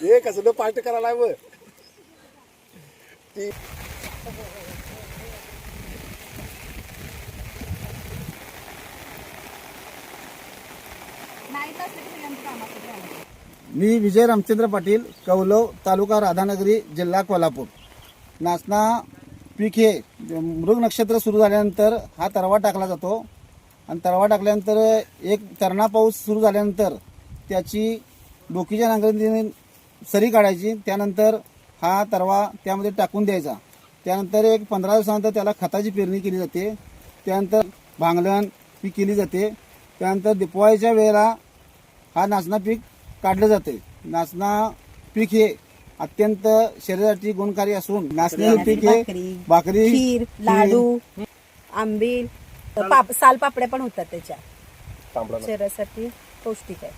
हे कसं पार्ट करायला. ती मी विजय रामचंद्र पाटील कौलव तालुका राधानगरी जिल्हा कोल्हापूर. नाचना पीक हे मृग नक्षत्र सुरू झाल्यानंतर हा तरवा टाकला जातो. आणि तरवा टाकल्यानंतर एक तरणा पाऊस सुरू झाल्यानंतर त्याची डोकीच्या नांगरणीने सरी काढायची. त्यानंतर हा तरवा त्यामध्ये टाकून द्यायचा. त्यानंतर एक पंधरा दिवसानंतर त्याला खताची पेरणी केली जाते. त्यानंतर भांगलन ही केली जाते. त्यानंतर दिपवाळीच्या वेळेला हा नाचना पीक काढलं जाते. नाचना पीक हे अत्यंत शरीरासाठी गुणकारी असून नाचणे पीक हे भाकरी, लाडू आंबील पाप सालपापड्या पण होतात त्याच्या. तांबडा शरीरासाठी पौष्टिक आहे.